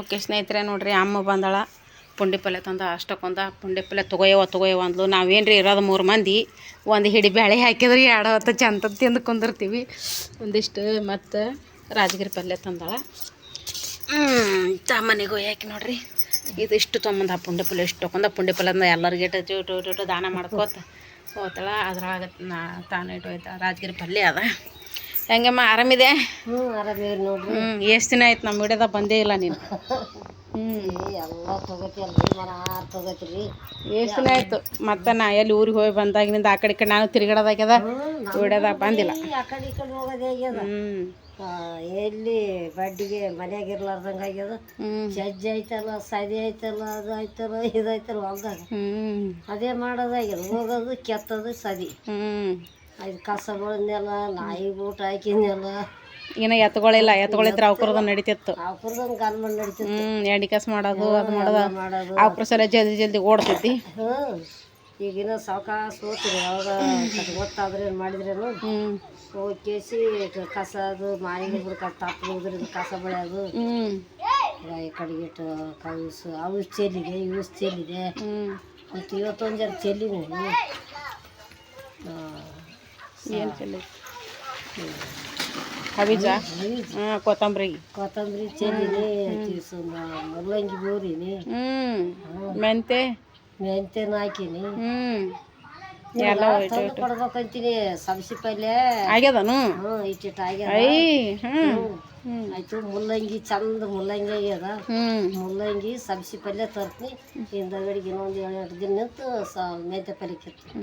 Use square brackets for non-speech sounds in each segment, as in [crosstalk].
Okay ಸ್ನೇಹಿತರೆ ನೋಡಿರಿ, ಅಮ್ಮ ಬಂದಾಳ. ಪುಂಡಿ ಪಲ್ಯ ತಂದ ಅಷ್ಟಕ್ಕೊಂದ ಪುಂಡಿ ಪಲ್ಯ ತೊಗೊಯವ ತೊಗೊಯವ ಅಂದ್ಲು. ನಾವೇನ್ರಿ ಇರೋದು ಮೂರು ಮಂದಿ, ಒಂದು ಹಿಡಿ ಬೇಳೆ ಹಾಕಿದ್ರಿ, ಎರಡು ಹೊತ್ತು ಚಂದ ತಿಂದು ಕುಂದಿರ್ತೀವಿ. ಒಂದಿಷ್ಟು ಮತ್ತು ರಾಜಗಿರಿ ಪಲ್ಯ ತಂದಾಳ. ಮನೆಗೆ ಒಯ್ಯಾಕಿ ನೋಡ್ರಿ. ಇಷ್ಟು ತೊಂಬಂದ ಪುಂಡಿ ಪಲ್ಯ ಇಷ್ಟು ತೊಗೊಂಡ ಪುಂಡಿ ಪಲ್ಯದ ಎಲ್ಲರಿಗೆ ಇಟ್ಟು ಇಟ್ಟು ಇಟ್ಟು ದಾನ ಮಾಡ್ಕೋತ ಹೋತಳ. ಅದ್ರೊಳಗೆ ನಾ ತಾನು ಇಟ್ಟು ಹೋಯ್ತಾಳೆ ರಾಜಗಿರಿ ಪಲ್ಯ ಅದ. ಹೆಂಗಮ್ಮ ಆರಾಮಿದೆ? ಹ್ಞೂ ಆರಾಮಿರಿ ನೋಡ್ರಿ. ಹ್ಞೂ ಎಷ್ಟು ದಿನ ಆಯ್ತು ನಮ್ಮ ವಿಡಿಯೋದಾಗ ಬಂದೇ ಇಲ್ಲ ನೀನು? ಹ್ಞೂ ಎಲ್ಲ ತಗೋತಿ ಆರು ಎಷ್ಟು ದಿನ ಆಯ್ತು? ಮತ್ತೆ ನಾ ಎಲ್ಲಿ ಊರಿಗೆ ಹೋಗಿ ಬಂದಾಗಿನಿಂದ ಆ ಕಡೆ ಈ ಕಡೆ ನಾನು ತಿರುಗಾಡೋದಾಗ್ಯದ? ವಿಡಿಯೋದಾಗ ಬಂದಿಲ್ಲ. ಆ ಕಡೆ ಈ ಕಡೆ ಹೋಗೋದೇ ಆಗ್ಯದ. ಹ್ಞೂ ಎಲ್ಲಿ ಬಡ್ಡಿಗೆ ಮನ್ಯಾಗ ಇರ್ಲಾರ್ದಂಗೆ ಆಗ್ಯದ? ಸಜ್ಜಿ ಐತಲ್ಲ ಸದಿ ಐತಲ್ಲ ಅದು ಐತಲ್ಲ ಇದು ಐತಲ್ಲ ಹೊಲ್ದಾಗ? ಅದೇ ಮಾಡೋದಾಗ್ಯದ ಹೋಗೋದು ಕೆತ್ತದು ಸದಿ. ಇದು ಕಸ ಬಳದ್ನೆಲ್ಲ ನಾಯಿ ಊಟ ಹಾಕಿದ್ನೆಲ್ಲ. ಏನ ಎತ್ಗಳಿಲ್ಲ ಎತ್ಗಳಿದ್ರೆ ಅವ್ಕರದ ನಡೀತಿತ್ತು. ಅವ್ರದಂಗೆ ಕಾಲ್ ಮಾಡಿ ನಡಿತಿತ್ತು. ಎಣ್ಣೆ ಕಸ ಮಾಡೋದು ಅದು ಮಾಡೋದು. ಮಾಡೋದು. ಅವ್ರ ಸಲ ಜಲ್ದಿ ಜಲ್ದಿ ಓಡ್ತೈತಿ ಹ್ಞೂ ಈಗಿನ ಸಾವಕಾಶ ಹೋಗ್ತೀರಿ ಯಾವಾಗ ಗೊತ್ತಾದ್ರೆ ಏನು ಮಾಡಿದ್ರೇನು ಹ್ಞೂ ಹೋಗಿ ಕೇಸಿ ಕಸ ಅದು ಮಾರಿಗೆ ಬಿಡ್ಕ ತಪ್ಪು ಹೋದ್ರಿಂದ ಕಸ ಬೆಳೆಯೋದು. ಹ್ಞೂ ಈ ಕಡೆಗೆ ಇಟ್ಟು ಕೌಸು ಅವು ಚೆಲ್ಲಿದೆ ಇವು ಚೆಲ್ಲಿದೆ ಮತ್ತು ಇವತ್ತೊಂದು ಜನ ಚೆಲ್ಲಿನಿ. ಏನು ಚೆಲ್ಲಿ ಹಬೀಜ ಹಾಂ ಕೊತ್ತಂಬರಿ. ಕೊತ್ತಂಬರಿ ಚೆಲ್ಲಿನಿ ಮೂಲಂಗಿ ಬೂರಿನಿ. ಹ್ಞೂ ಮೆಂತೆ? ಮೆಂತ್ಯನ ಹಾಕಿನಿ. ಹ್ಞೂ ಎಲ್ಲ ಕೊಡ್ಬೇಕಂತೀನಿ ಸಬ್ಸಿ ಪಲ್ಯ. ಆಗ್ಯದನು? ಹ್ಞೂ ಇಟ್ಟಿಟ್ಟು ಆಗ್ಯದ. ಐ ಹ್ಞೂ ಆಯ್ತು ಮುಲ್ಲಂಗಿ ಚಂದ ಮುಲ್ಲಂಗಿ ಆಗ್ಯದ. ಹ್ಞೂ ಮುಲ್ಲಂಗಿ ಸಬ್ಸಿ ಪಲ್ಯ ತರ್ತೀನಿ ಹಿಂದಗಡೆಗೆ ಇನ್ನೊಂದು ಏಳು ಎಂಟು ದಿನ ನಿಂತು ಸ ಮೆಂತ್ಯ ಪಲ್ಯ ಕಿತ್ತು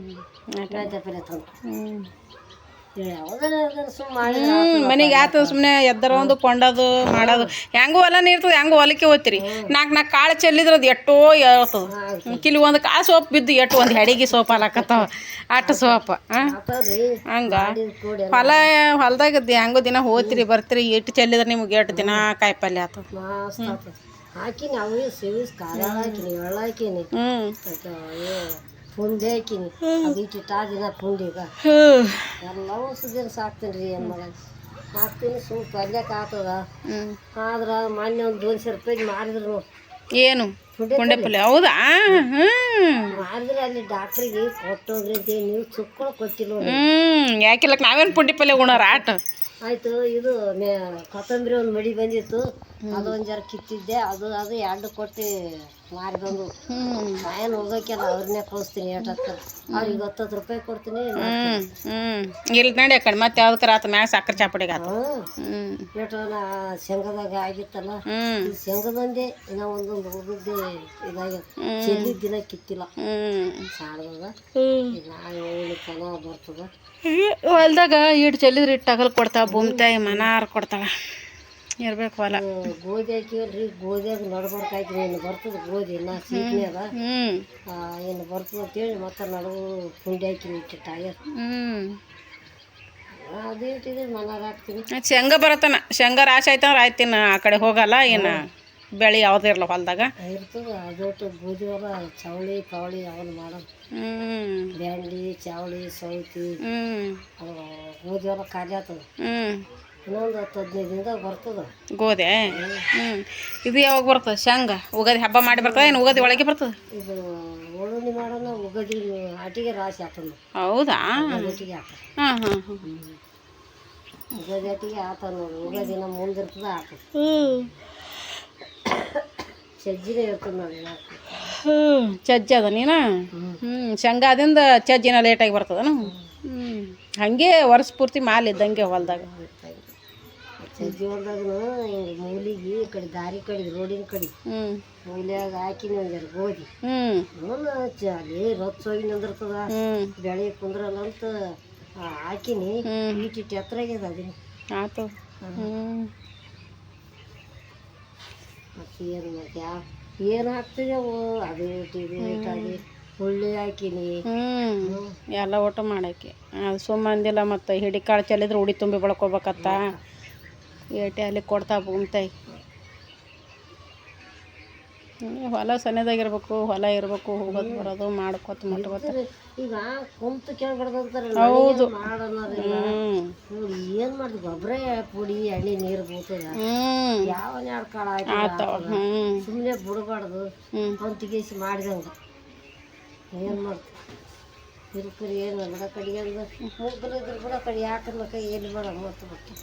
ಮೆಂತ್ಯ ಪಲ್ಯ ತಂದು. ಹ್ಞೂ ಮನೆಗೆ ಆತು ಸುಮ್ಮನೆ ಎದ್ದರ ಒಂದು ಕೊಂಡದು ಮಾಡೋದು. ಹೆಂಗೂ ಹೊಲ ನೀರ್ತದೆ ಹೆಂಗೂ ಹೊಲಕ್ಕೆ ಓದ್ತೀರಿ ನಾಲ್ಕು ನಾಲ್ಕು ಕಾಳು ಚೆಲ್ಲಿದ್ರೆ ಅದು ಎಷ್ಟೋ ಹೇಳ್ತದೆ. ಕಿಲಿ ಒಂದು ಕಾಳು ಸೋಪ್ ಬಿದ್ದು ಎಟ್ಟು ಒಂದು ಹೆಡಿಗೆ ಸೋಪ್ ಹಾಲಕತ್ತಾವ. ಅಟ್ಟು ಸೋಪ ಹಂಗೆ. ಹೊಲ ಹೊಲ್ದಾಗ ಹೆಂಗೋ ದಿನ ಹೋಗ್ತೀರಿ ಬರ್ತೀರಿ ಎಟ್ಟು ಚೆಲ್ಲಿದ್ರೆ ನಿಮ್ಗೆ ಎಟ್ಟು ದಿನ ಕಾಯಿ ಪಲ್ಯ ಆತು. ಮಸ್ತ್ ಹಾಕಿನಿ ಅವು ಸೇವಿಸ್ ಖಾರ ಹಾಕಿನಿ ಎಳ್ಳು ಹಾಕಿನಿ ಹ್ಞೂ ಮತ್ತೆ ಅಯ್ಯೋ. ಪುಂಡಿ ಹಾಕಿನಿ ಅದು ಇಟ್ಟಿಟ್ಟು ಆ ದಿನ ಪುಂಡಿಗ. ಎಲ್ಲ ದಿನ ಸಾಕ್ತೀನಿ ರೀ ಏನು ಮಾಡೋದು? ಹಾಕ್ತೀನಿ ಸುಮ್ ಪಲ್ಯಕ್ಕೆ ಆಗ್ತದ ಆದ್ರೆ ಮೊನ್ನೆ ಒಂದು ದೋನ್ಶೆ ರೂಪಾಯಿ ಮಾರಿದ್ರು ಏನು? ಪುಂಡೆ ಪಲ್ಯ. ಹೌದಾ? ಮಾಡಿದ್ರೆ ಮಾರಿದ್ರೆ ಅಲ್ಲಿ ಡಾಕ್ಟ್ರಿಗೆ ಕೊಟ್ಟೋಗ್ರಿ ಅಂತ ನೀವು ಚುಕ್ಕಳು ಕೊಟ್ಟಿಲ್ಲ ಯಾಕಿಲ್ಲ ನಾವೇನು ಪುಂಡಿ ಪಲ್ಯ ಉಣಾರ? ಆಟ. ಆಯ್ತು ಇದು ಮೇ ಕೊತ್ತಂಬರಿ ಒಂದು ಮಡಿ ಬಂದಿತ್ತು. ಅದು ಒಂದು ಜರ ಕಿತ್ತಿದ್ದೆ ಅದು ಅದು ಎರಡು ಕೊಟ್ಟು ಮಾರಿ ಬಂದು ಮಾಯನ್ ಹೋಗೋಕೆಲ್ಲ ಅವ್ರನ್ನೇ ಕಳಿಸ್ತೀನಿ ಏಟತ್ತ ಅವ್ರಿಗೆ ಹತ್ತತ್ತು ರೂಪಾಯಿ ಕೊಡ್ತೀನಿ ಇಲ್ಲಿ ನಡಿ ಕಡೆ ಮತ್ತೆ ಯಾವ್ದಕ್ಕಾರ ಆತ ಮ್ಯಾಗ ಸಕ್ಕರೆ ಚಾಪಡಿಗೆ ಆತ ನಾ ಶೇಂಗದಾಗ ಆಗಿತ್ತಲ್ಲ? ಶೇಂಗದಂದೆ ಇನ್ನೂ ಒಂದೊಂದು ಉಳಿದಿದ್ದೆ ಇದಾಗ್ಯದ. ಚೆಲ್ಲಿ ದಿನ ಕಿತ್ತಿಲ್ಲ. ಸಾಡ್ದಾಗ ನಾಳೆ ಚೆನ್ನಾಗಿ ಬರ್ತದ. ಹೊಲ್ದಾಗ ಇಟ್ಟು ಚೆಲ್ಲಿದ್ರೆ ಇಟ್ಟು ಕೊಡ್ತಾವ ಭೂಮಿತಾಯಿ ಮನಾರು ಕೊಡ್ತಾಳ. ಇರ್ಬೇಕು ಹೊಲ. ಗೋಧಿ ಹಾಕಿವಲ್ರಿ ಗೋಧಿಯಾಗ ನಡ್ಬರ್ಕ್ ಹಾಕಿ ಇನ್ನು ಬರ್ತದೆ ಗೋಧಿ ನಾ ಸೀಟ್ನಿ ಅದ. ಏನು ಬರ್ತದ ಅಂತೇಳಿ ಮತ್ತೆ ನಡುವು ಪುಂಡಿ ಹಾಕಿನಿ ಇಟ್ಟಿಟ್ಟು ಆಗ್ಯದ ಹ್ಮ್. ಅದೇ ಇಟ್ಟಿದ್ರೆ ಮನಾಗ ಹಾಕ್ತೀನಿ ಶೇಂಗಾ ಬರತ್ತನ. ಶೇಂಗ ರಾಶಿ ಆಯ್ತಂದ್ರೆ ಆಯ್ತಿನ ಆ ಕಡೆ ಹೋಗಲ್ಲ ಏನು ಬೆಳೆ ಯಾವುದೇ ಇರಲ್ಲ ಹೊಲ್ದಾಗ. ಇರ್ತದ ಅದೊಟ್ಟು ಗೋಧಿ ಅವರ ಚವಳಿ ಕವಳಿ ಅವನ್ನ ಮಾಡೋದು ಬ್ಯಾಂಡಿ ಚಾವಳಿ ಸೌತಿ ಗೋಧಿ ಹೊರ ಖಾಲಿ ಆಗ್ತದೆ. ಇನ್ನೊಂದು ಹತ್ತು ಹದಿನೈದು ದಿನದಾಗ ಬರ್ತದ. ಗೋದೆ ಹ್ಮ್. ಇದು ಯಾವಾಗ ಬರ್ತದೆ? ಶಂಗ? ಉಗಾದಿ ಹಬ್ಬ ಮಾಡಿ ಬರ್ತದೆ ಏನು? ಉಗಾದಿ ಒಳಗೆ ಬರ್ತದೆ? ಇದು ಓಣಿ ಮಾಡೋಣ ಉಗದಿ ಅಟಿಗೆ ರಾಶಿ ಹಾಕೋಣ. ಹೌದಾ? ಉಗದಿಗೆ ಹಾಕ ಹಾಂ ಹಾಂ ಹಾಂ ಉಗದಿ ಅಟಿಗೆ ಆತ ನೋಡಿ ಉಗದಿನ ಮುಂದಿರ್ತದ ಹಾಕದ ಸಜ್ಜಿನೇ ಇರ್ತದೆ ನೋಡಿ ಹ್ಞೂ ಚಜ್ಜಿ ಅದ ನೀನು? ಹ್ಞೂ ಶೇಂಗಾದಿಂದ ಚಜ್ಜಿನ ಲೇಟಾಗಿ ಬರ್ತದನು ಹ್ಞೂ ಹಾಗೆ ವರ್ಷ ಪೂರ್ತಿ ಮಾಲ್ ಇದ್ದಂಗೆ ಹೊಲ್ದಾಗ. ಸಜ್ಜಿ ಹೊಲ್ದಾಗನು ಹಿಂಗೆ ಮೂಲಿಗೆ ಈ ಕಡೆ ದಾರಿ ಕಡೆ ರೋಡಿನ ಕಡೆ ಮೂಲಿಯಾಗ ಹಾಕಿನಿ ಒಂದು ಜರ ಗೋಧಿ ಚ ಅಲ್ಲಿ ಹೋಗಿ ನಿಂದಿರ್ತದ ಬೆಳೆ ಕುಂದ್ರಲ್ಲ ಅಂತ ಹಾಕಿನಿ. ಇಟ್ಟಿಟ್ಟು ಎತ್ತರ ಆಗ್ಯದ ಅದನ್ನ ಆತು. ಮತ್ತೆ ಏನು ಮತ್ತೆ ಯಾವ ಏನು ಹಾಕ್ತಿದ್ದೆವು ಅದು ಇಟ್ಟು ಇದು ಇಟ್ಟಾಗಿ ಹುಳ್ಳಿ ಹಾಕಿನಿ. ಎಲ್ಲ ಊಟ ಮಾಡಕ್ಕೆ. ಅದು ಸುಮ್ಮ ಅಂದಿಲ್ಲ ಮತ್ತು ಹಿಡಿ ಕಾಳು ಚೆಲ್ಲಿದ್ರೆ ಉಡಿ ತುಂಬಿ ಬೆಳ್ಕೊಬೇಕತ್ತ. ಏಟೆ ಅಲ್ಲಿ ಕೊಡ್ತಾ ಭೂಮ್ತಾಯಿ ಹೊಲ ಸಣ್ಣದಾಗಿರ್ಬೇಕು ಹೊಲ ಇರ್ಬೇಕು ಹೋಗೋದು ಬರೋದು ಮಾಡ್ಕೊತ ಮಾಡ್ಕೋತ ಈಗ ಕುಂತು ಹೌದು. ಏನ್ ಮಾಡ್ದು? ಗೊಬ್ಬರ ಪುಡಿ ಎಣ್ಣೆ ನೀರು ಯಾವ ಎರಡು ಕಾಳ ಸುಮ್ಮನೆ ಬಿಡಬಾರ್ದು ಕುಂತಿಗೇಸಿ ಮಾಡಿದಂಗ. ಏನು ಮಾಡ್ತೀವಿ ಇರ್ಕರಿ ಏನು ಕಡೆಗೆ ಅಂದ್ರೆ ಬಿಡ ಕಡೆ ಯಾಕನ್ಲಕ್ಕ ಏನು ಬೇಡ ಮತ್ತು ಬಿಟ್ಟು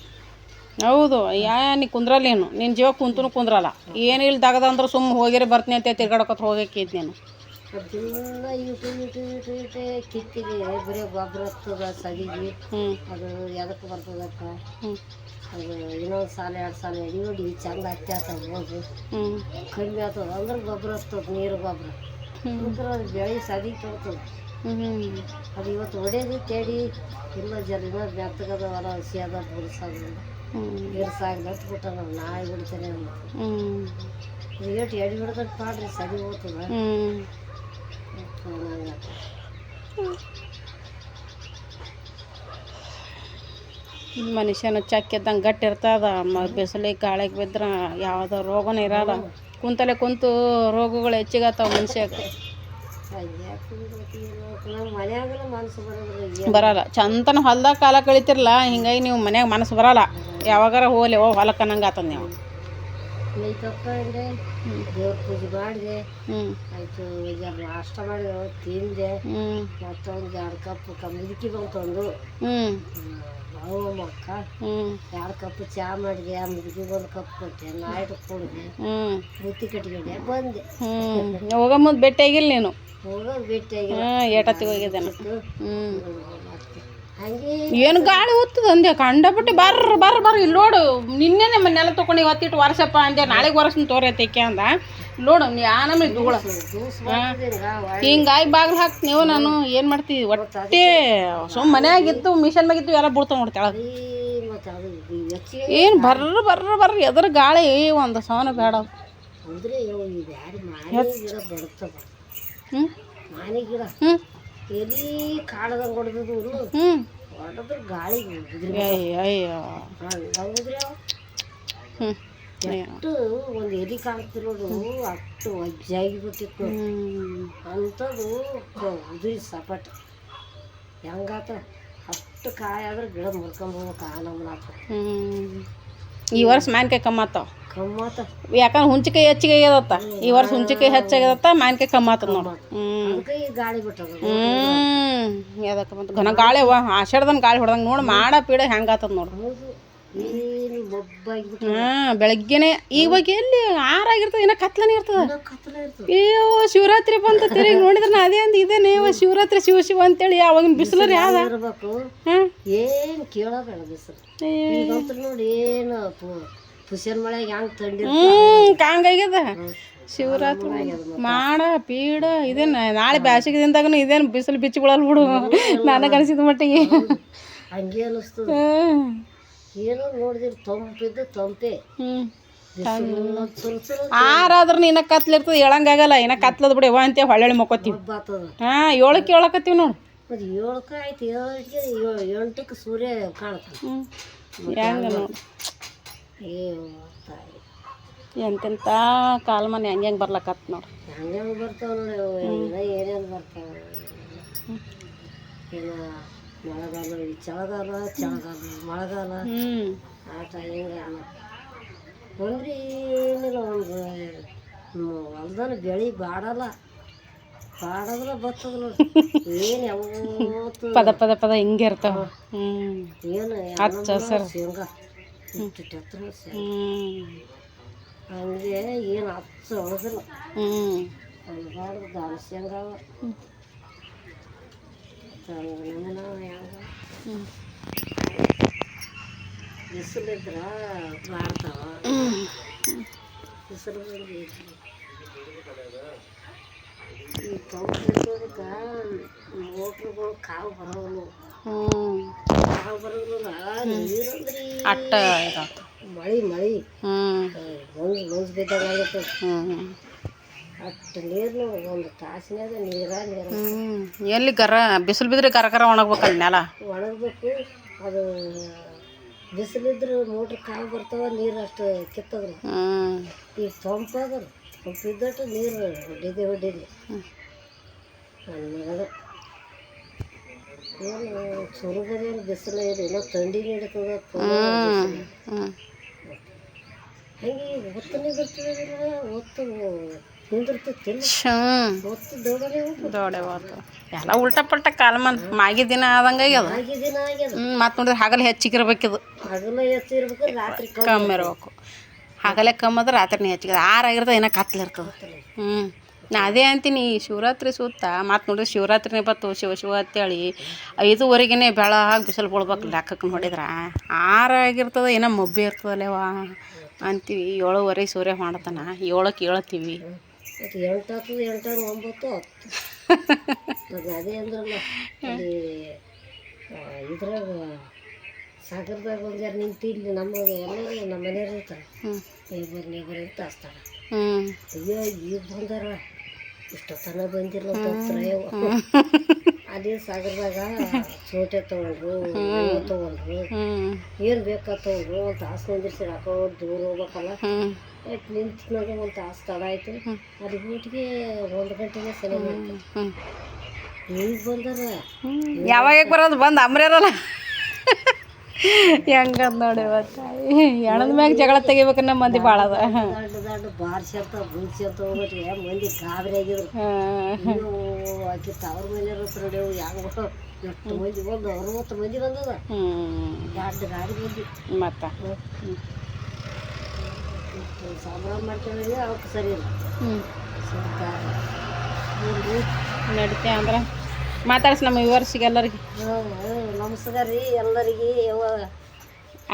ಹೌದು, ಯಾ ನೀ ಕುಂದ್ರಲ್ಲೇನು ನಿನ್ನ ಜೀವ ಕುಂತೂ ಕುಂದ್ರಲ್ಲ. ಏನು ಇಲ್ಲ ತಗದ ಅಂದ್ರೆ ಸುಮ್ಮ ಹೋಗಿರಿ, ಬರ್ತೀನಿ ಅಂತ ತಿರ್ಗಾಡಕತ್ ಹೋಗಕ್ಕೆ ನೀನು. ದಿನ ಇಟ್ಟು ಬರೀ ಗೊಬ್ಬರ ಅದು ಎದಕ್ಕೆ ಬರ್ತದಕ್ಕ ಅದು ಸಾಲ ಎರಡು ಸಾಲ ಚಂದ ಹೋಗಿ ಅಂದ್ರೆ ಗೊಬ್ಬರ ನೀರು ಗೊಬ್ಬರ ಅದು ಬೆಳೆ ಸದಿ ಅದು ಇವತ್ತು ಒಡೆದು ತೇಡಿ ಇಲ್ಲ ಜನ ಬೆತ್ತಗದ ಹೊಲ ಹಸಿ ಅದ ಬಿಡಿಸೋದು ಬಿರ್ಸಾಗಿ ಬಿಟ್ಟ ನಾವು ನಾಳೆ ಬಿಡ್ತೇನೆ ಏಟು ಎಡಿ ಹಿಡ್ದಾಗ ಪಾಡ್ರಿ ಸರಿ ಹೋಗ್ತದ. ಮನುಷ್ಯನ ಚಕ್ ಇದ್ದಂಗೆ ಗಟ್ಟಿ ಇರ್ತದ ಮ ಬಿಸಿಲಿಗೆ ಗಾಳಿಗೆ ಬಿದ್ರೆ ಯಾವುದೋ ರೋಗನೂ ಇರಲ್ಲ. ಕುಂತಲೆ ಕುಂತು ರೋಗಗಳು ಹೆಚ್ಚಿಗತ್ತಾವ ಮನುಷ್ಯಕ್ಕೆ. ಬರಲ್ಲ. ಚಂತನ ಹೊಲ್ದಾಗ ಕಾಲ ಕಳಿತಿರಲ್ಲ ಹಿಂಗಾಗಿ ನೀವು ಮನ್ಯಾಗ ಮನಸ್ಸು ಬರಲ್ಲ. ಯಾವಾಗಾರ ಹೋಗ್ಲಿ ಓ ಹೊಲಕ್ಕೆ ಅನ್ನಂಗೆ ಆತದ ನೀವು. ದೇವ್ರ ಪೂಜೆ ಮಾಡಿದೆ ಆಯಿತು ನಾಷ್ಟ ಮಾಡಿದೆ ತಿಂದೆ ಮತ್ತೊಂದು ಎರಡು ಕಪ್ ಬಂತಂದು ಮಕ್ಕ ಎರಡು ಕಪ್ ಚಹಾ ಮಾಡಿದೆ ಆ ಮುದುಕಿಗೆ ಒಂದು ಕಪ್ ಕೊಟ್ಟೆ ನಾಯ್ಡು ಕುಡಿದೆ ಹ್ಞೂ ಬುತ್ತಿ ಕಟ್ಕೊಂಡೆ ಬಂದೆ ಹ್ಞೂ ಹೋಗೋ ಮುಂದೆ ಭೇಟಿಯಾಗಿಲ್ಲ ನೀನು. ಹ್ಞೂ ಏಟತ್ತಿಗೆ ಹೋಗಿದ್ದಾನೆ. ಹ್ಞೂ ಏನು ಗಾಳಿ ಓದ್ತದ ಅಂದೆ ಕಂಡಬಿಟ್ಟು ಬರ್ರ ಬರ್ರ ಬರ್ರ. ಇಲ್ಲಿ ನೋಡು ನಿನ್ನೆ ನಿಮ್ಮ ನೆಲ ತಗೊಂಡು ಇವತ್ತಿಟ್ಟು ವರ್ಷಪ್ಪ ಅಂದೆ ನಾಳೆಗೆ ವರ್ಷನ ತೋರೈತೈಕೆ ಅಂದ. ನೋಡು ನೀ ಆ ನಮ್ಗೆ ಹಿಂಗಾಗಿ ಬಾಗಿಲು ಹಾಕಿ ನೀವು ನಾನು ಏನು ಮಾಡ್ತೀವಿ ಒಟ್ಟೆ ಸುಮ್ಮ ಮನೆಯಾಗಿತ್ತು ಮಿಷನ್ ಮ್ಯಾಗಿತ್ತು ಎಲ್ಲ ಬೀಳ್ತಾವ ನೋಡ್ತಾಳ ಏನು ಬರ್ರ ಬರ್ರ ಬರ್ರ ಎದ್ರ ಗಾಳಿ ಒಂದು ಸವನ ಬೇಡ. ಅಂದ್ರೆ ಹ್ಞೂ ಮಾನೆ ಗಿಡ ಹ್ಞೂ ಎಲ್ಲಿ ಕಾಡದಂಗೆ ಹೊಡೆದಿದ್ದು ಹ್ಞೂ ಹೊಡೆದ್ರೆ ಗಾಳಿ ಅಯ್ಯ ಹ್ಞೂ ಅಷ್ಟು ಒಂದು ಎಲಿ ಕಾಣ್ತಿರೋದು ಅಷ್ಟು ವಜ್ಜಾಗಿ ಬಿಟ್ಟಿತ್ತು ಹ್ಞೂ ಅಂಥದ್ದು ಉದುರಿ ಸಪಟ್. ಹೆಂಗಾತ ಅಷ್ಟು ಕಾಯಾದ್ರೆ ಗಿಡ ಮುರ್ಕೊಂಬೋಗ್ಬೇಕು ಆ ನಮ್ಮನ ಆತ ಹ್ಞೂ ಈ ವರ್ಷ ಮಾನ್ಕಾಯಿ ಕಮ್ಮತ್ತಾವ ಕಮ್ಮಾತ. ಯಾಕಂದ್ರೆ ಹುಂಚಿಕಾಯಿ ಹೆಚ್ಚಿಗೆ ಆಗ್ಯದತ್ತ. ಈ ವರ್ಷ ಹುಂಚಿಕಾಯಿ ಹೆಚ್ಚಾಗ್ಯದತ್ತ ಮಾನ್ಕಾಯಿ ಕಮ್ಮತ್ತ ನೋಡು. ಹ್ಞೂ ಯಾದಕ್ಕೆ ಬಂತು ಘನ ಗಾಳಿ ಅವ. ಆಷಾಢದನ್ ಗಾಳಿ ಹೊಡೆದಂಗೆ ನೋಡಿ ಮಾಡ ಪೀಡ ಹೆಂಗಾತದ ನೋಡು. ಹಾಂ ಬೆಳಗ್ಗೆನೆ ಇವಾಗ ಎಲ್ಲಿ ಆರಾಗಿರ್ತದೆ ಏನೋ ಕತ್ಲನೇ ಇರ್ತದ? ಅಯ್ಯೋ ಶಿವರಾತ್ರಿ ಬಂತ ತಿರುಗಿ ನೋಡಿದ್ರೆ ಅದೇ ಅಂದ ಇದೇನೆ ಶಿವರಾತ್ರಿ ಶಿವ ಶಿವ ಅಂತೇಳಿ ಅವಾಗಿನ ಬಿಸಿಲು ರೀ ಯಾವ್ದ? ಇರ್ಬೇಕು? ಏನು ಕೇಳೋಬೇಡ ಬಿಸಿಲು. ಈಗಂತೂ ನೋಡಿ ಏನು ಪುಷನ್ ಮಳೆಗೆ ಹೆಂಗೆ ತಂಡಿ ಕಾಂಗಾಗ್ಯದ. ಶಿವರಾತ್ರಿ ಮಾಡ ಪೀಡ ಇದೇನು ನಾಳೆ ಬ್ಯಾಸಿಗೆ ದಿನದಾಗನು ಇದೇನು ಬಿಸಿಲು ಬಿಚ್ಚಿ ಬಿಡಲ್ ಬಿಡು ನನಗೆ ಅನಿಸಿದ ಮಟ್ಟಿಗೆ ಹಂಗೆ ಅನಿಸ್ತದೆ. ಹ್ಮ್. ಏನೋ ನೋಡಿದ್ರೆ ತಂಪಿದ್ದು ತಂಪೆ. ನಿನ್ನ ಆರಾದ್ರೆ ಇನ್ನ ಕತ್ಲಿರ್ತದೆ ಹೇಳಂಗಾಗಲ್ಲ ಏನ ಕತ್ಲದ ಬಿಡಿ ಅಂತ ಹೊಳ್ಳಿ ಮಕ್ಕೋತೀವಿ. ಹಾ ಏಳಕ್ಕೆ ಹೇಳಕತ್ತೀವಿ ನೋಡು. ಮತ್ತು ಏಳಕ್ಕೆ ಆಯ್ತು ಏಳಕ್ಕೆ ಎಂಟಕ್ಕೆ ಸೂರ್ಯ ಕಾಣ್ತಾನೆ ಹೆಂಗ ನೋಡು. ಏ ತಾಯಿ. ಎಂತೆಂಥ ಕಾಲ್ ಮನೆ ಹೆಂಗೆ ಹೆಂಗೆ ಬರ್ಲಕತ್ ನೋಡು. ಹೆಂಗೆ ಬರ್ತಾವ ನೋಡಿ ಏನೇನು ಬರ್ತಾವ. ಏನು ಮಳೆಗಾಲ ಈ ಚಳಿಗಾಲ ಚಳಿಗಾಲ ಮಳೆಗಾಲ. ಆ ಆಟ ಹೆಂಗೆ ಅಂದ್ರೆ ಏನಿಲ್ಲ ಒಂದು ಹೊಲ್ದಲ್ಲಿ ಬೆಳೆ ಬಾಡಲ್ಲ. ಬಾಡದ್ರ ಬರ್ತದ ನೋಡಿ ಏನು ಯಾವತ್ತು ಪದ ಪದ ಪದ ಹಿಂಗೆ ಇರ್ತಾವ. ಏನು ಹಚ್ಚ ಸರ್ ಶೇಂಗಾ. ಹಂಗೆ ಏನು ಹಚ್ಚ ಹೊಡೆದಿಲ್ಲ ಹ್ಞೂ ಹೊಲಗಾಡ್ದು ದಾಲ್ ಶೇಂಗಾವ ಹ್ಞೂ ಬಿಸಿಲಿದ್ರ ಮಾಡ್ತಾವ ಬಿಸಿಲು ಬಂದು ಈ ಪಂಪ್ ಇರ್ತದಕ್ಕೆ ಮೋಟ್ರುಗಳು ಕಾವು ಬರೋಲ್ಲ ಹ್ಞೂ ಕಾವು ಬರೋದಿಲ್ಲ ನೀರಂದ್ರಿ ಅಟ್ಟ ಇದಾತ ಮಳೆ ಮಳೆ ಹ್ಞೂ ಮಂಜು ಮಂಜು ಬಿದ್ದಾಗ ಆಗುತ್ತೆ ಹ್ಞೂ ಅಷ್ಟು ನೀರು ಒಂದು ತಾಸಿನಾಗ ನೀರ ನೀರ. ಎಲ್ಲಿ ಗರ ಬಿಸಿಲು ಬಿದ್ರೆ ಕರ ಕರ ಒಣಗ್ಬೇಕಲ್ಲ ನೆಲ. ಒಣಗಬೇಕು. ಅದು ಬಿಸಿಲಿದ್ರೆ ಮೋಟ್ರ್ ಕಾಯಿ ಬರ್ತಾವ ನೀರು ಅಷ್ಟು ಕಿತ್ತದ್ರು. ಈ ಈಗ ತಂಪಾದ್ರ ಸ್ವಲ್ಪ ಇದ್ದಟ್ಟು ನೀರು ಹೊಡಿದೆ ಹೊಡಿದೆ ಮಗನ. ಏನು ಸುರುಗರಿ ಏನು ಬಿಸಿಲು ಏನು ಏನೋ ಥಂಡಿ ನೀಡ್ತದ ಹಂಗೆ ಒತ್ತು ಬರ್ತದೆ ಒತ್ತು ನಿಂದಿರ್ತೈತಿಲ್ಲ ಹ್ಞೂ ಒತ್ತು ದೊಡ್ಡದೇ ದೊಡ್ಡ ಎಲ್ಲ ಉಲ್ಟಾ ಪಲ್ಟ ಕಾಲಮಾನ ಮಾಗಿ ದಿನ ಆದಂಗೆ ಆಗ್ಯದ. ಹ್ಞೂ ಮತ್ತು ನೋಡಿದ್ರೆ ಹಗಲು ಹೆಚ್ಚಿಗಿರ್ಬೇಕಿದು. ರಾತ್ರಿ ಕಮ್ಮಿ. ಇರಬೇಕು ಹಗಲೇ ಕಮ್ಮಿ ಅಂದ್ರೆ ರಾತ್ರಿನೇ ಹೆಚ್ಚಿಗೆ ಆರಾಗಿರ್ತದೆ ಏನೋ ಕತ್ಲಿರ್ತದೆ ಹ್ಞೂ ನಾ ಅದೇ ಅಂತೀನಿ ಶಿವರಾತ್ರಿ ಸುತ್ತ ಮತ್ತು ನೋಡಿದ್ರೆ ಶಿವರಾತ್ರಿನೇ ಬತ್ತು ಶಿವ ಶಿವ ಅಂತೇಳಿ ಐದುವರೆಗೇ ಬೆಳಗ್ಗೆ ಬಿಸಿಲು ಬೀಳ್ಬೇಕು ಲೆಕ್ಕಕ್ಕೆ ನೋಡಿದ್ರೆ. ಆರಾಗಿರ್ತದೆ ಏನೋ ಮಬ್ಬಿ ಇರ್ತದಲ್ಲೇವಾ? ಅಂತೀವಿ. ಏಳುವರೆ ಸೂರ್ಯ ಮಾಡ್ತಾನ ಏಳಕ್ಕೆ ಏಳ್ತೀವಿ. ಮತ್ತು ಎಂಟು ಆಗ್ತದ ಎಂಟಾರು ಒಂಬತ್ತು ಹತ್ತು ಅದು ಅದೇ ಅಂದ್ರಲ್ಲ ಅಲ್ಲಿ ಇದ್ರಾಗ ಸಾಗರದಾಗ ಒಂದು ಯಾರು ನಿಂತು ಇಲ್ಲಿ ನಮ್ಮ ಎಲ್ಲರೂ ನಮ್ಮ ಮನೆಯವ್ರು ಇರ್ತಾರೆ. ನೇಬರ್ ನೇಬರ್ ಅಂತ ಹಚ್ತಾರೆ. ಹ್ಞೂ ಅಯ್ಯೋ ಈಗ ಬಂದಾರ. ಇಷ್ಟೊತ್ತನ ಬಂದಿಲ್ಲ ಅದೇ ಸಾಗರದಾಗ ಸೋಟೆ ತೊಗೊಂಡ್ರು ತಗೊಂಡ್ರು. ಏನು ಬೇಕಾ ತೊಗೊಂಡ್ರು ಅಂತ ತಾಸು ನಿಂದಿರ್ಸಿ ಹಾಕೊಂಡು ದೂರ ಹೋಗ್ಬೇಕಲ್ಲ. ಆಯ್ತು ನಿಂತ್ನಾಗ ಒಂದು ತಾಸು ತಡ ಆಯ್ತು. ಅದು ಊಟಿಗೆ ಒಂದು ಗಂಟೆಗೆ ಹ್ಞೂ ಈಗ ಬಂದಾರ? ಯಾವಾಗ ಬರೋದು? ಬಂದು ಅಮ್ರೇರಲ್ಲ ಹೆಂಗಂದ್ ನೋಡಿ ಇವತ್ತು ಹೆಣದ ಮ್ಯಾಗ ಜಗಳ ತೆಗಿಬೇಕನ್ನ ಮಂದಿ ಭಾಳ ಅದ. ದೊಡ್ಡ ಬಾರ್ಸಿ ಅಂತ ಬುಲ್ಸಿ ಅಂತ ಹೋಗ್ಬಿಟ್ರೆ ಮಂದಿ ಗಾಬರಿ ಆಗಿದ್ರು. ಆಕಿ ತವ್ರ ಹತ್ರ ನಡೆಯವು ಯಾವ ಎಷ್ಟು ಮಂದಿ ಬಂದು ಅರವತ್ತು ಮಂದಿ ಬಂದದ. ದೊಡ್ಡ ಗಾಡಿ ಮತ್ತು. ಸಂಭ್ರಮ ಅವಕ್ಕೆ ಸರಿ ಇಲ್ಲ. ಹ್ಞೂ ನಡಿತೆ ಅಂದ್ರೆ ಮಾತಾಡ್ಸಿ ನಮ್ಮ ವಿವರ್ಸಿಗೆ ಎಲ್ಲರಿಗೆ ನಮಸ್ಕಾರ ರೀ ಎಲ್ಲರಿಗೆ ಯವ್ವ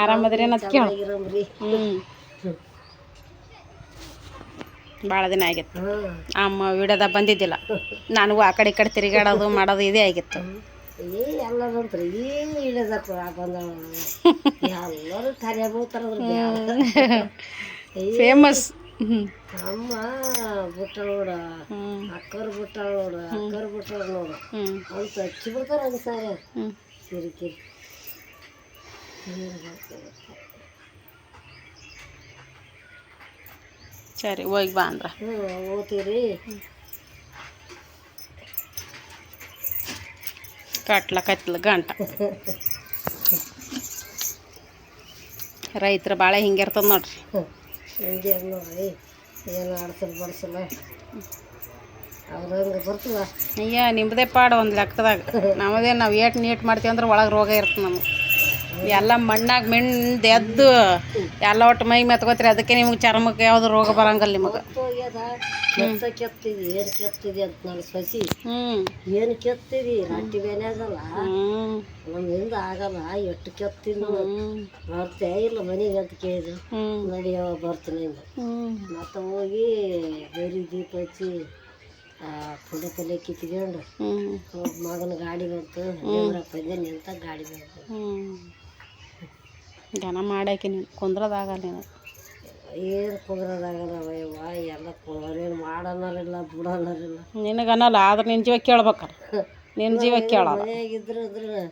ಆರಾಮದ್ರಿ ಅನ್ನೋದು ಕೇಳು. ಹ್ಞೂ ಭಾಳ ದಿನ ಆಗಿತ್ತು. ಅಮ್ಮ ವಿಡದ ಬಂದಿದ್ದಿಲ್ಲ. ನನಗೂ ಆ ಕಡೆ ಈ ಕಡೆ ತಿರುಗಾಡೋದು ಮಾಡೋದು ಇದೇ ಆಗಿತ್ತು. ಎಲ್ಲದಂತ್ರಿ ಏನು ಎಲ್ಲರೂ ಕರೆ ಬೀಳ್ತಾರ ಫೇಮಸ್ ಅಮ್ಮ ಬಿಟ್ಟಳ ನೋಡ. ಅಕ್ಕರ್ ಬಿಟ್ಟಳ ನೋಡ ಅಕ್ಕರ್ ಬಿಟ್ಟಳ ನೋಡ. ಅಂತ ಹಚ್ಚಿ ಬಿಡ್ತಾರ ಅದು ಸಾರ. ಹ್ಞೂ ಸರಿ ಹೋಗಿ ಬಾ ಅಂದ್ರೆ. ಹ್ಞೂ ಕಟ್ಲ ಕತ್ಲ ಗಂಟ. ರೈತರ ಬಾಳೆ ಹಿಂಗಿರ್ತದ ನೋಡ್ರಿ. ಹಂಗೆ ನೋಡ್ರಿ ಏನು ಆಡ್ಸಲ್ ಬಡ್ಸಲ್ಲ ಅವ್ರಂಗೆ ಬರ್ತದ. ಅಯ್ಯ ನಿಮ್ಮದೇ ಪಾಡು ಒಂದು ಲೆಕ್ಕದಾಗ. ನಮ್ಮದೇ ನಾವು ಏಟ್ ನೀಟ್ ಮಾಡ್ತೀವಿ ಅಂದ್ರೆ ಒಳಗೆ ರೋಗ ಇರ್ತದೆ ನಮಗೆ. ಎಲ್ಲ ಮಣ್ಣಾಗ ಮಿಂಡ್ ಎದ್ದು ಎಲ್ಲ ಒಟ್ಟು ಮೈ ಮೆತ್ಕೋತೀರಿ. ಅದಕ್ಕೆ ನಿಮ್ಗೆ ಚರ್ಮಕ್ಕೆ ಯಾವುದು ರೋಗ ಬರಂಗಲ್ಲ ನಿಮಗೆ. ಕೆತ್ತ ಕೆತ್ತಿದಿ ಏನು ಕೆತ್ತಿದಿ ಅಂತ ನನ್ನ ಸಸಿ. ಏನು ಕೆತ್ತಿದಿ ರಾಟಿ ಬೇನೆ ಅದಲ್ಲ. ಹ್ಞೂ ನಮ್ಮಿಂದ ಆಗಲ್ಲ ಎಷ್ಟು ಕೆತ್ತಿದ್ದು ಬರ್ತೆ ಇಲ್ಲ ಮನೆಗೆ ಅಂತ ಕೇಳಿದ್ರು ನಡಿಯೋ ಬರ್ತೀನಿ ಮತ್ತೆ ಹೋಗಿ ಬೇರೆ ದೀಪ ಹಚ್ಚಿ ಪುಡಿ ಪಲ್ಯ ಕಿತ್ಕೊಂಡು ಮಗನ ಗಾಡಿ ಬಂತು. ಅಪ್ಪ ಪದ್ಯ ನಿಂತ ಗಾಡಿ ಬಂತು. ಜನ ಮಾಡಾಕಿ ನೀನು ಕುಂದ್ರದಾಗಲ್ಲ ನೀನು. ಏನು ಕುಂದ್ರದಾಗಲ್ಲ ಯವ್ವ? ಎಲ್ಲ ಕುಂದ್ರೇನು ಮಾಡನ್ನರಿಲ್ಲ ಬಿಡನ್ನರಿಲ್ಲ ನಿನಗನ್ನಲ್ಲ ಆದ್ರೆ ನಿನ್ನ ಜೀವ ಕೇಳ್ಬೇಕಲ್ಲ. ನಿನ್ನ ಜೀವ ಕೇಳಲ್ಲ. ಇದ್ರೆ ಇದ್ರೆ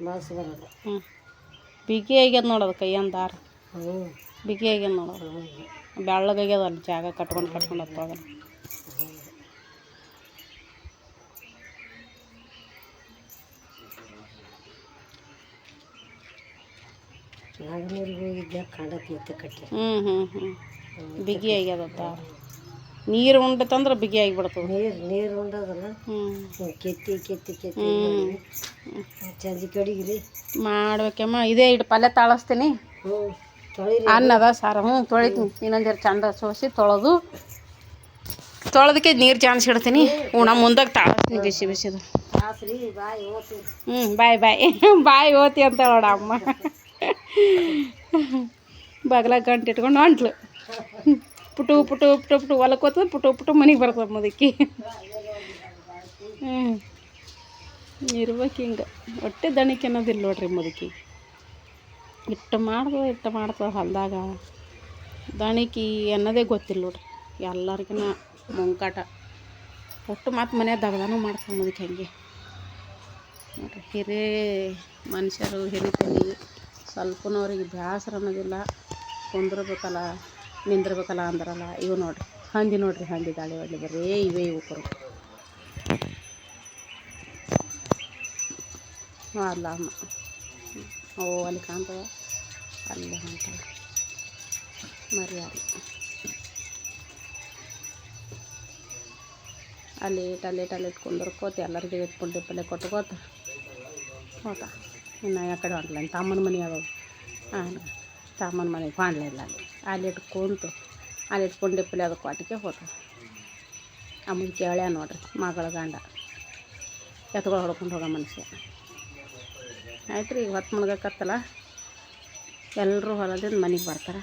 ಮಾಸು ಬರೋದು ಹ್ಞೂ ಬಿಗಿ ಆಗ್ಯದ ನೋಡೋದು ಕೈಯನ್ ದಾರ. ಹ್ಞೂ ಬಿಗಿ ಆಗ್ಯದ ನೋಡೋದು ಬೆಳ್ಳಗಾಗ್ಯದ ಅಲ್ಲಿ ಜಾಗ ಕಟ್ಕೊಂಡು ಕಟ್ಕೊಂಡು ಹೋಗ್ತಾಗ ನಾಗನೂರಿಗೆ ಹೋಗಿದ್ದೆ ಕಂಡಕ್ಕೆ ಮತ್ತೆ ಕಟ್ಟೆ. ಹ್ಞೂ ಹ್ಞೂ ಹ್ಞೂ ಬಿಗಿ ಆಗ್ಯದ ದಾರ ನೀರು ಉಂಡತಂದ್ರೆ ಬಿಗಿ ಆಗಿಬಿಡ್ತದೆ. ನೀರು ನೀರು ಉಂಡದಲ್ಲ? ಹ್ಞೂ ಕೆತ್ತಿ ಕೆತ್ತಿ ಕೆತ್ತಿ ಚಂದಿ ಕಡಿಗಿರಿ. ಮಾಡ್ಬೇಕಮ್ಮ. ಇದೇ ಇಟ್ಟು ಪಲ್ಯ ತಾಳಿಸ್ತೀನಿ. ಹ್ಞೂ ಅನ್ನದ ಸಾರ. ಹ್ಞೂ ತೊಳಿತೀನಿ. ಇನ್ನೊಂದು ಜರ ಚಂದ ಸೋಸಿ ತೊಳೆದು ತೊಳೆದಕ್ಕೆ ನೀರು ಚಾನ್ಸ್ ಇಡ್ತೀನಿ. ಉಣ ಮುಂದಾಗ ತಾಳಸ್ತೀನಿ ಬಿಸಿ ಬಿಸಿದು. ಹ್ಞೂ ಬಾಯ್ ಬಾಯ್ [laughs] ಬಾಯ್. ಓತಿ ಅಂತ ನೋಡ ಅಮ್ಮ. ಬಗಲಾಗ ಗಂಟು ಇಟ್ಕೊಂಡು ಹೊಂಟ್ಲು ಪುಟು ಪುಟು ಪುಟು ಪುಟು ಹೊಲಕ್ಕೆ ಹೋಗ್ತದೆ ಪುಟು ಪುಟು ಮನೆಗೆ ಬರ್ತದೆ ಮುದಕ್ಕಿ ಹ್ಞೂ ಇರ್ಬೇಕು ಹಿಂಗೆ. ಹೊಟ್ಟೆ ದಣಿಕೆ ಅನ್ನೋದಿಲ್ಲ ನೋಡ್ರಿ ಮುದುಕಿ. ಇಟ್ಟು ಮಾಡ್ತದೆ ಇಟ್ಟು ಮಾಡ್ತದೆ ಹೊಲ್ದಾಗ. ದಣಿಕೆ ಅನ್ನೋದೇ ಗೊತ್ತಿಲ್ಲ ನೋಡ್ರಿ. ಎಲ್ಲರಿಗಿನ ಮುಂಕಾಟ. ಒಟ್ಟು ಮತ್ತು ಮನೆ ದಗದಾನು ಮಾಡ್ತಾರೆ ಮುದುಕಿ ಹಂಗೆ. ನೋಡ್ರಿ ಹಿರೇ ಮನುಷ್ಯರು ಹಿರಿತಲಿ ಸ್ವಲ್ಪನೂ ಅವ್ರಿಗೆ ಬೇಸರ ಅನ್ನೋದಿಲ್ಲ. ಕುಂದ್ರಬೇಕಲ್ಲ, ನಿಂದಿರ್ಬೇಕಲ್ಲ ಅಂದ್ರಲ್ಲ, ಇವು ನೋಡಿರಿ. ಹಂದಿ ನೋಡ್ರಿ, ಹಂದಿ ದಾಳಿ ಒಳ್ಳೆ ಬರೀ ಇವೇ ಇವು ಅಲ್ಲ ಅಮ್ಮ. ಓ, ಅಲ್ಲಿ ಕಾಣ್ತವ ಅಲ್ಲಿ ಹೊಂಟವ ಮರಿ ಅಲ್ಲಿ ಇಟ್ಟು, ಅಲ್ಲಿ ಇಟ್ಕೊಂಡು ಅಲ್ಲಿ ಎಲ್ಲರಿಗೂ ಇಟ್ಕೊಂಡು ಪಲ್ಲೆ ಕೊಟ್ಕೋತ ಹೋತ. ಇನ್ನು ಆ ಕಡೆ ಹೊಂಟ್ಲ ತಮ್ಮನ ಮನೆ ಅದಾವ ತಮ್ಮನ ಮನೆಗೆ ಹೊಂಡ್ಲ ಇಲ್ಲ ಅಲ್ಲಿ. ಅಲ್ಲಿ ಇಟ್ಕೊಂತು ಅಲ್ಲಿ ಇಟ್ಕೊಂಡು ಪಲ್ಲೆ ಅದು ಕೊಟ್ಟಿಗೆ ಹೋದ ಅಮ್ಮನ ಕೇಳ ನೋಡ್ರಿ, ಮಗಳ ಗಂಡ. ಎತ್ಗಳು ಹೊಡ್ಕೊಂಡು ಹೋಗೋ ಮನುಷ್ಯ. ಆಯ್ತು ರೀ ಹೊತ್ತು ಮುಳುಗಕ್ಕತ್ತಲ್ಲ ಎಲ್ಲರೂ ಹೊಲದಿಂದ ಮನೆಗೆ ಬರ್ತಾರೆ.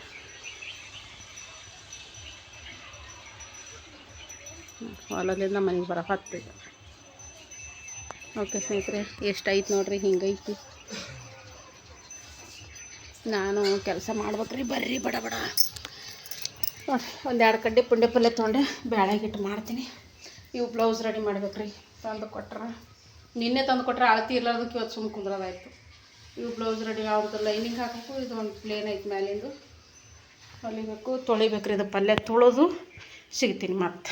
ಹೊಲದಿಂದ ಮನೆಗೆ ಬರೋ ಹೊತ್ತು ಓಕೆ ಸ್ನೇಹಿತರೆ ಎಷ್ಟೈತೆ ನೋಡ್ರಿ, ಹಿಂಗೈತಿ. ನಾನು ಕೆಲಸ ಮಾಡ್ಬೇಕ್ರಿ. ಬರ್ರಿ ಬಡ ಬಡ. ಒಂದೆರಡು ಕಡ್ಡಿ ಪುಂಡೆ ಪಲ್ಯ ತೊಗೊಂಡೆ. ಬ್ಯಾಳೆಗಿಟ್ಟು ಮಾಡ್ತೀನಿ. ಇವು ಬ್ಲೌಸ್ ರೆಡಿ ಮಾಡ್ಬೇಕ್ರಿ. ತಂದು ಕೊಟ್ರೆ. ನಿನ್ನೆ ತಂದು ಕೊಟ್ರೆ ಅಳತಿ ಇರ್ಲಾರ್ದಕ್ಕೆ ಇವತ್ತು ಸುಮ್ಮ ಕುಂದ್ರದಾಯ್ತು. ಇವು ಬ್ಲೌಸ್ ರೆಡಿ ಯಾವುದು ಲೈನಿಂಗ್ ಹಾಕಬೇಕು. ಇದು ಒಂದು ಪ್ಲೇನ್ ಐತೆ ಮ್ಯಾಲಿಂದು. ಹೊಲಿಬೇಕು, ತೊಳಿಬೇಕ್ರಿ. ಇದು ಪಲ್ಯ ತೊಳೆದು ಸಿಗ್ತೀನಿ ಮತ್ತೆ.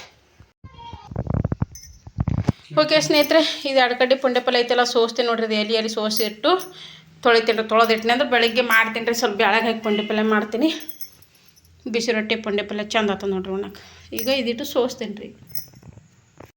ಓಕೆ ಸ್ನೇಹಿತರೆ, ಇದು ಎರಡು ಕಡ್ಡಿ ಪುಂಡೆ ಪಲ್ಯ ಐತೆಲ್ಲ, ಸೋಸ್ತೀನಿ ನೋಡ್ರಿ. ಇದು ಎಲೆ ಸೋಸಿ ಇಟ್ಟು ತೊಳಿತೀನಿ ತೊಳೆದಿಟ್ಟಿನಿ ಅಂದ್ರೆ ಬೆಳಗ್ಗೆ ಮಾಡ್ತೀನಿ ರೀ, ಸ್ವಲ್ಪ ಬೆಳಗ್ಗೆ ಹಾಕಿ ಪುಂಡಿ ಪಲ್ಯ ಮಾಡ್ತೀನಿ. ಬಿಸಿ ರೊಟ್ಟಿ ಪುಂಡಿ ಪಲ್ಯ ಚಂದ ಆತ ನೋಡ್ರಿ ಉಣ್ಣಕ್ಕೆ ಈಗ ಇದಿಟ್ಟು ಸೋಸ್ತೀನಿ ರೀ.